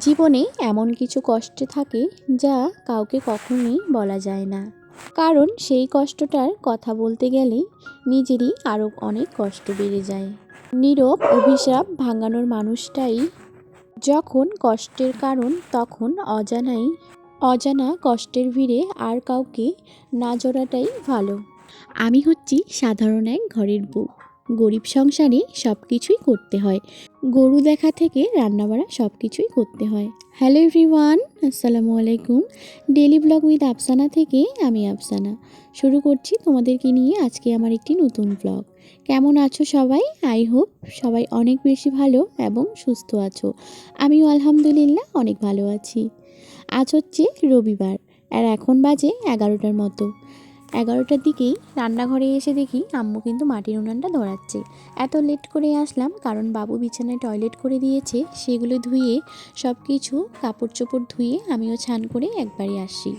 জীবনে এমন কিছু কষ্টে থাকে যা কাউকে কখনোই বলা যায় না। কারণ সেই কষ্টটার কথা বলতে গেলে নিজেরই আরও অনেক কষ্ট বেড়ে যায়। নীরব অভিশাপ ভাঙানোর মানুষটাই যখন কষ্টের কারণ, তখন অজানাই, অজানা কষ্টের ভিড়ে আর কাউকে না জড়াটাই ভালো। আমি হচ্ছি সাধারণ এক ঘরের বউ। গরিব সংসারে সব কিছুই করতে হয়। গরু দেখা থেকে রান্নাবাড়া সব কিছুই করতে হয়। হ্যালো এভরিওয়ান, আসসালামু আলাইকুম। ডেলি ব্লগ উইথ আফসানা থেকে আমি আফসানা। শুরু করছি তোমাদেরকে নিয়ে আজকে আমার একটি নতুন ব্লগ। কেমন আছো সবাই? আই হোপ সবাই অনেক বেশি ভালো এবং সুস্থ আছো। আমিও আলহামদুলিল্লাহ অনেক ভালো আছি। আজ হচ্ছে রবিবার, আর এখন বাজে এগারোটার মতো। এগারোটার দিকেই রান্নাঘরে এসে দেখি আম্মু কিন্তু মাটির উনানটা ধরাচ্ছে। এত লেট করে আসলাম, কারণ বাবু বিছানায় টয়লেট করে দিয়েছে, সেগুলো ধুয়ে সব কিছু কাপড় চোপড় ধুয়ে আমিও ছান করে একবারই আসছি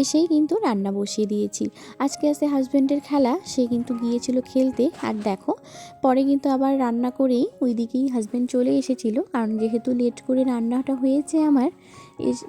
এসেই কিন্তু রান্না বসিয়ে দিয়েছি। আজকে আসে হাজব্যান্ডের খেলা, সে কিন্তু গিয়েছিল খেলতে। আর দেখো, পরে কিন্তু আবার রান্না করেই ওই দিকেই হাজব্যান্ড চলে এসেছিল, কারণ যেহেতু লেট করে রান্নাটা হয়েছে আমার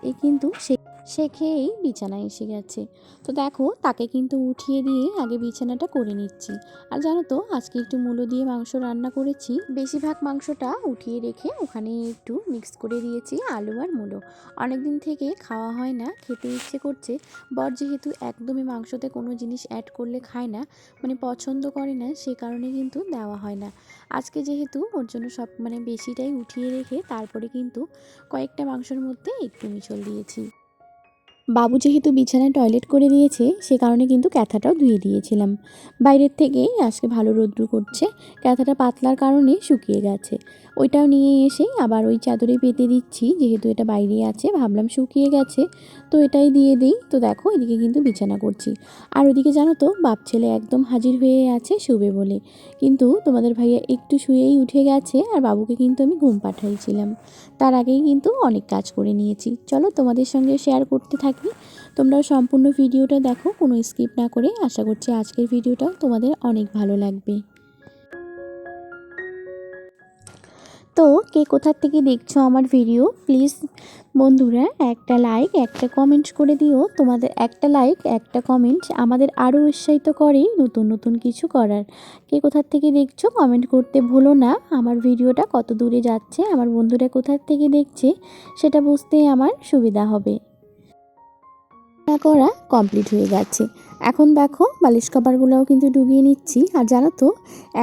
এ কিন্তু সে সে খেয়েই বিছানায় এসে গেছে। তো দেখো, তাকে কিন্তু উঠিয়ে দিয়ে আগে বিছানাটা করে নিচ্ছি। আর জানো তো, আজকে একটু মূলো দিয়ে মাংস রান্না করেছি। বেশিরভাগ মাংসটা উঠিয়ে রেখে ওখানে একটু মিক্স করে দিয়েছি আলু আর মূলো। অনেক দিন থেকে খাওয়া হয় না, খেতে ইচ্ছে করছে। বর যেহেতু একদমই মাংসতে কোনো জিনিস অ্যাড করলে খায় না মানে পছন্দ করে না, সে কারণে কিন্তু দেওয়া হয় না। আজকে যেহেতু ওর জন্য সব মানে বেশিটাই উঠিয়ে রেখে তারপরে কিন্তু কয়েকটা মাংসের মধ্যে একটু মিচল দিয়েছি। বাবু যেহেতু বিছানায় টয়লেট করে দিয়েছে, সে কারণে কিন্তু ক্যাথাটাও ধুয়ে দিয়েছিলাম। বাইরের থেকেই আজকে ভালো রোদ্রু করছে, ক্যাথাটা পাতলার কারণে শুকিয়ে গেছে ওইটাও নিয়ে এসে আবার ওই চাদরে পেতে দিচ্ছি, যেহেতু এটা বাইরে আছে, ভাবলাম শুকিয়ে গেছে, তো এটাই দিয়ে দিই। তো দেখো, এদিকে কিন্তু বিছানা করছি। আর ওইদিকে জানো তো, বাপ ছেলে একদম হাজির হয়ে আছে শুবে বলে। কিন্তু তোমাদের ভাইয়া একটু শুয়েই উঠে গেছে, আর বাবুকে কিন্তু আমি ঘুম পাঠাইছিলাম। তার আগেই কিন্তু অনেক কাজ করে নিয়েছি। চলো তোমাদের সঙ্গে শেয়ার করতে থাকি। তোমরাও সম্পূর্ণ ভিডিওটা দেখো, কোনো স্কিপ না করে। আশা করছি আজকের ভিডিওটা তোমাদের অনেক ভালো লাগবে। তো কে কোথার থেকে দেখছ আমার ভিডিও প্লিজ বন্ধুরা একটা লাইক একটা কমেন্ট করে দিও। তোমাদের একটা লাইক একটা কমেন্ট আমাদের আরও উৎসাহিত করে নতুন নতুন কিছু করার। কে কোথার থেকে দেখছ কমেন্ট করতে ভুলো না। আমার ভিডিওটা কত দূরে যাচ্ছে, আমার বন্ধুরা কোথার থেকে দেখছে সেটা বুঝতে আমার সুবিধা হবে। করা কমপ্লিট হয়ে গেছে। এখন দেখো, বালিশ কভারগুলোও কিন্তু ডুবিয়ে নিচ্ছি। আর জানো তো,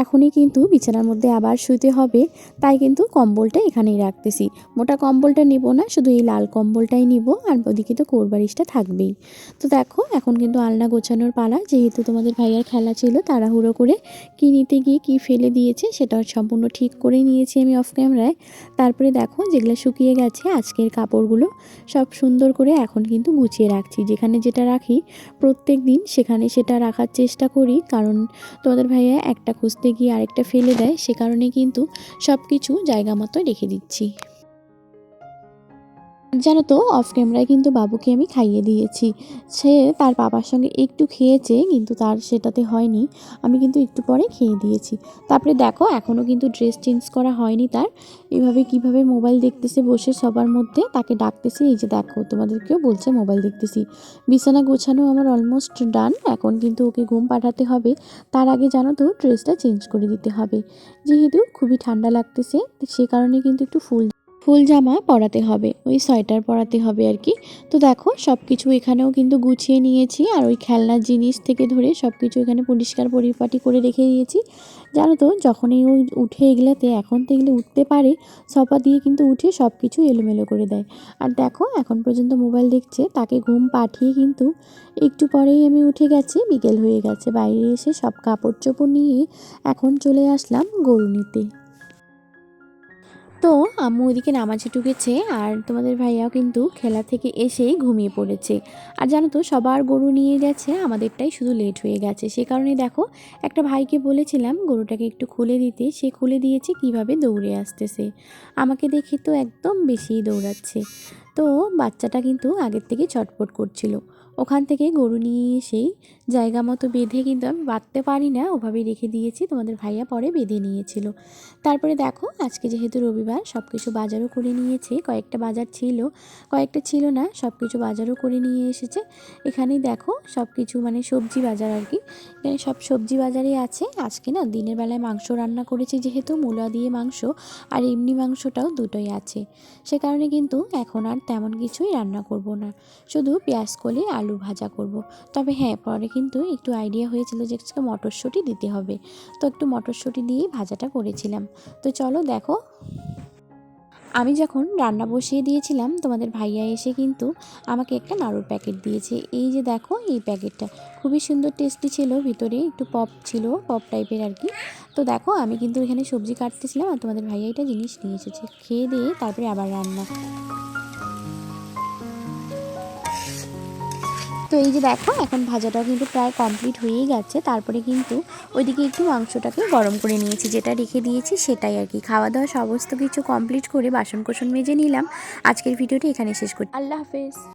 এখনই কিন্তু বিছানার মধ্যে আবার শুতে হবে। তাই কিন্তু কম্বলটা এখানেই রাখতেছি। মোটা কম্বলটা নিব না, শুধু এই লাল কম্বলটাই নিব। আর ওদিকে তো কোরবারিশটা থাকবেই। তো দেখো, এখন কিন্তু আলনা গোছানোর পালা। যেহেতু তোমাদের ভাইয়ার খেলা ছিল, তাড়াহুড়ো করে কী নিতে গিয়ে কী ফেলে দিয়েছে, সেটা সম্পূর্ণ ঠিক করে নিয়েছি আমি অফ ক্যামেরায় তারপরে দেখো, যেগুলো শুকিয়ে গেছে, আজকের কাপড়গুলো সব সুন্দর করে এখন কিন্তু গুছিয়ে রাখছি। যেখানে যেটা রাখি, প্রত্যেক দিন সেখানে সেটা রাখার চেষ্টা করি। কারণ তোমাদের ভাইয়া একটা খুঁজতে গিয়ে আরেকটা ফেলে দেয়। সে কারণে কিন্তু সব কিছু জায়গা মতো রেখে দিচ্ছি। জানো তো অফ ক্যামেরায় কিন্তু বাবুকে আমি খাইয়ে দিয়েছি। সে তার বাবার সঙ্গে একটু খেয়েছে, কিন্তু তার সেটাতে হয়নি। আমি কিন্তু একটু পরে খেয়ে দিয়েছি। তারপরে দেখো এখনও কিন্তু ড্রেস চেঞ্জ করা হয়নি তার। এভাবে কীভাবে মোবাইল দেখতেছে বসে সবার মধ্যে, তাকে ডাকতেছি, এই যে দেখো, তোমাদেরকেও বলছে মোবাইল দেখতেছি। বিছানা গোছানো আমার অলমোস্ট ডান এখন কিন্তু ওকে ঘুম পাঠাতে হবে। তার আগে জানো তো ড্রেসটা চেঞ্জ করে দিতে হবে। যেহেতু খুবই ঠান্ডা লাগতেছে, সে কারণে কিন্তু একটু ফুল ফুল জামা পরাতে হবে, ওই সোয়েটার পরাতে হবে আর কি। তো দেখো সব কিছু এখানেও কিন্তু গুছিয়ে নিয়েছি আর ওই খেলনার জিনিস থেকে ধরে সব কিছু এখানে পরিষ্কার পরিপাটি করে রেখে দিয়েছি। জানো তো, যখনই ও উঠে এগুলাতে, এখন তো এগুলো উঠতে পারে, সপা দিয়ে কিন্তু উঠে সব কিছু এলোমেলো করে দেয়। আর দেখো, এখন পর্যন্ত মোবাইল দেখছে, তাকে ঘুম পাঠিয়ে কিন্তু একটু পরেই আমি উঠে গেছি, বিকেল হয়ে গেছে। বাইরে এসে সব কাপড় চোপড় নিয়ে এখন চলে আসলাম গরু নিতে। তো আম্মু ওইদিকে নামাজে ঢুকেছে আর তোমাদের ভাইয়াও কিন্তু খেলা থেকে এসেই ঘুমিয়ে পড়েছে। আর জানো তো, সবার গরু নিয়ে গেছে, আমাদেরটাই শুধু লেট হয়ে গেছে। সে কারণে দেখো, একটা ভাইকে বলেছিলাম গরুটাকে একটু খুলে দিতে। সে খুলে দিয়েছে, কীভাবে দৌড়ে আসতেছে। আমাকে দেখে তো একদম বেশিই দৌড়াচ্ছে। তো বাচ্চাটা কিন্তু আগের থেকে ছটফট করছিল। ওখান থেকে গরু নিয়ে এসেই জায়গা মতো বেঁধে কিন্তু আমি বাঁধতে পারি না, ওভাবেই রেখে দিয়েছি, তোমাদের ভাইয়া পরে বেঁধে নিয়েছিল। তারপরে দেখো, আজকে যেহেতু রবিবার সব কিছু বাজারও করে নিয়েছে, কয়েকটা বাজার ছিল, কয়েকটা ছিল না সব কিছু বাজারও করে নিয়ে এসেছে। এখানেই দেখো সব কিছু মানে সবজি বাজার আর কি, এখানে সব সবজি বাজারই আছে। আজকে না, দিনের বেলায় মাংস রান্না করেছি যেহেতু, মূলা দিয়ে মাংস, আর এমনি মাংসটাও দুটোই আছে। সে কারণে কিন্তু এখন আর তেমন কিছুই রান্না করব না। শুধু পেঁয়াজ কলি আলু ভাজা করব। তবে হ্যাঁ পরে কিন্তু একটু আইডিয়া হয়েছিল যে আজকে মটরশুঁটি দিতে হবে। তো একটু মটরশুঁটি দিয়েই ভাজাটা করেছিলাম। তো চলো দেখো। আমি যখন রান্না বসিয়ে দিয়েছিলাম, তোমাদের ভাইয়া এসে কিন্তু আমাকে একটা নাড়ুর প্যাকেট দিয়েছে। এই যে দেখো, এই প্যাকেটটা খুবই সুন্দর টেস্টি ছিল, ভিতরে একটু পপ ছিল পপ টাইপের আর কি। তো দেখো, আমি কিন্তু এখানে সবজি কাটতেছিলাম আর তোমাদের ভাইয়া এটা জিনিস নিয়ে এসেছে। খেয়ে দিয়ে তারপরে আবার রান্না। তো এই যে দেখো, এখন ভাজাটাও কিন্তু প্রায় কমপ্লিট হয়েই গেছে। তারপরে কিন্তু ওইদিকে একটু মাংসটাকে গরম করে নিয়েছি, যেটা রেখে দিয়েছি সেটাই আর কি। খাওয়া দাওয়া সমস্ত কিছু কমপ্লিট করে বাসন কোসন মেজে নিলাম। আজকের ভিডিওটি এখানে শেষ করি আল্লাহ হাফেজ।